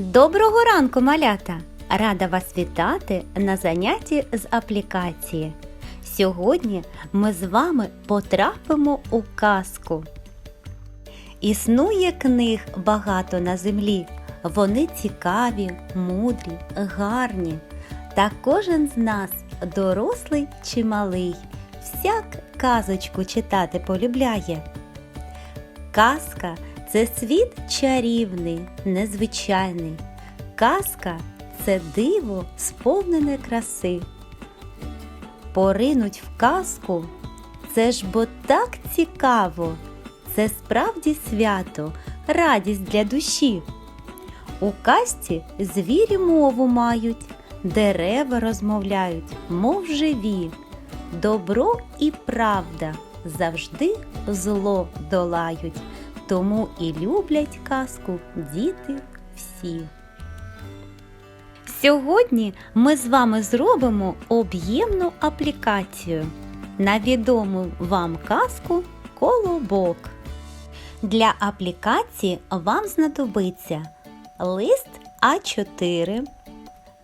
Доброго ранку, малята! Рада вас вітати на занятті з аплікації. Сьогодні ми з вами потрапимо у казку. Існує книг багато на землі. Вони цікаві, мудрі, гарні. Та кожен з нас, дорослий чи малий, всяк казочку читати полюбляє. Казка це світ чарівний, незвичайний. Казка це диво, сповнене краси. Поринуть в казку це ж бо так цікаво. Це справді свято, радість для душі. У казці звірі мову мають, дерева розмовляють, мов живі. Добро і правда завжди зло долають, тому і люблять казку діти всі. Сьогодні ми з вами зробимо об'ємну аплікацію на відому вам казку Колобок. Для аплікації вам знадобиться лист А4,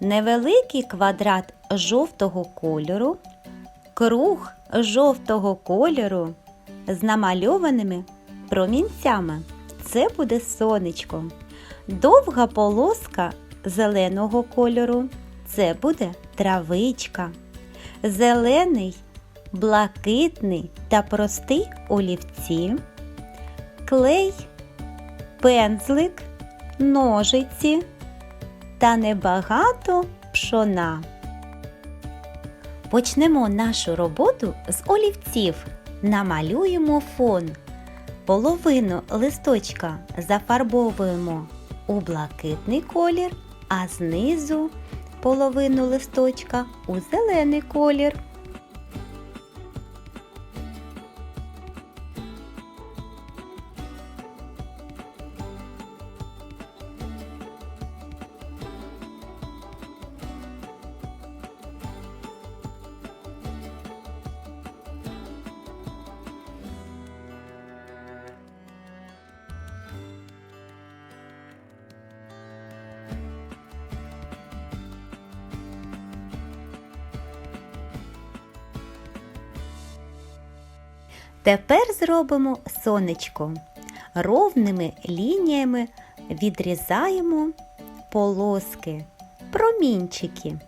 невеликий квадрат жовтого кольору, круг жовтого кольору з намальованими промінцями. Це буде сонечко. Довга полоска зеленого кольору. Це буде травичка. Зелений, блакитний та простий олівці, клей, пензлик, ножиці та небагато пшона. Почнемо нашу роботу з олівців. Намалюємо фон. Половину листочка зафарбовуємо у блакитний колір, а знизу половину листочка у зелений колір. Тепер зробимо сонечко. Ровними лініями відрізаємо полоски, промінчики.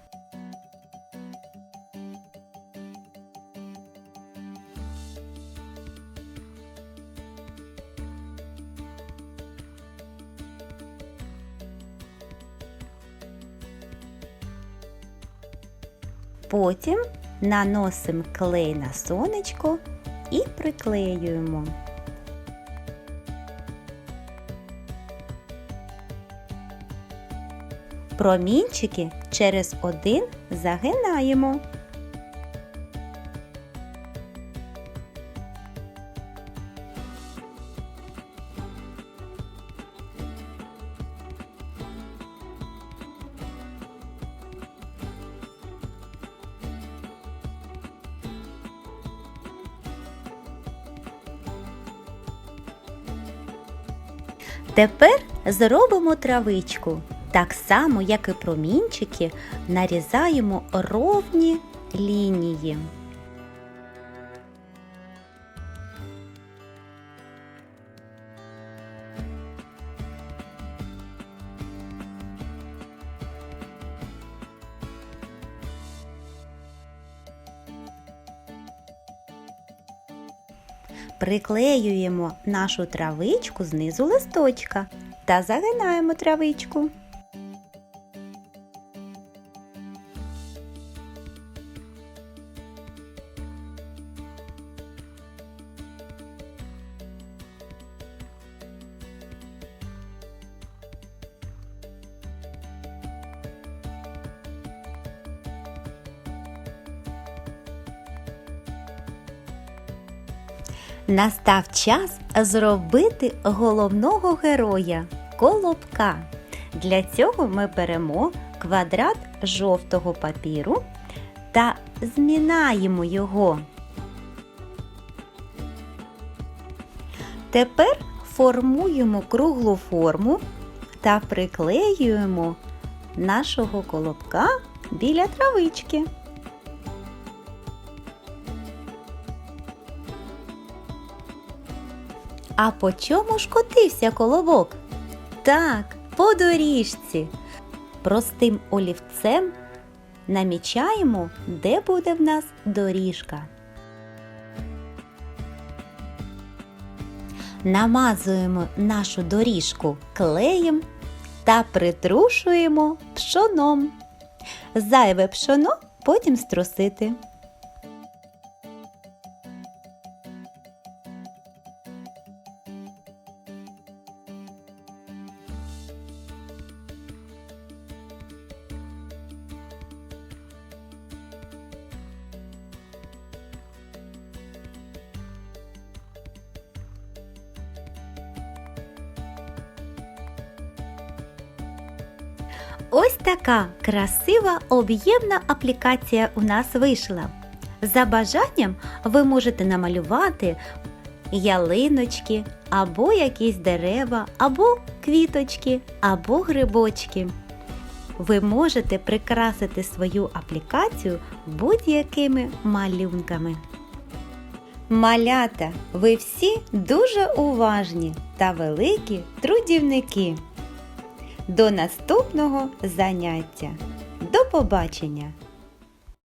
Потім наносимо клей на сонечко і приклеюємо. Промінчики через один загинаємо. Тепер зробимо травичку. Так само, як і промінчики, нарізаємо ровні лінії. Приклеюємо нашу травичку знизу листочка та загинаємо травичку. Настав час зробити головного героя колобка. Для цього ми беремо квадрат жовтого папіру та змінаємо його. Тепер формуємо круглу форму та приклеюємо нашого колобка біля травички. А по чому ж котився колобок? Так, по доріжці. Простим олівцем намічаємо, де буде в нас доріжка. Намазуємо нашу доріжку клеєм та притрушуємо пшоном. Зайве пшоно потім струсити. Ось така красива об'ємна аплікація у нас вийшла. За бажанням ви можете намалювати ялиночки, або якісь дерева, або квіточки, або грибочки. Ви можете прикрасити свою аплікацію будь-якими малюнками. Малята, ви всі дуже уважні та великі трудівники. До наступного заняття. До побачення!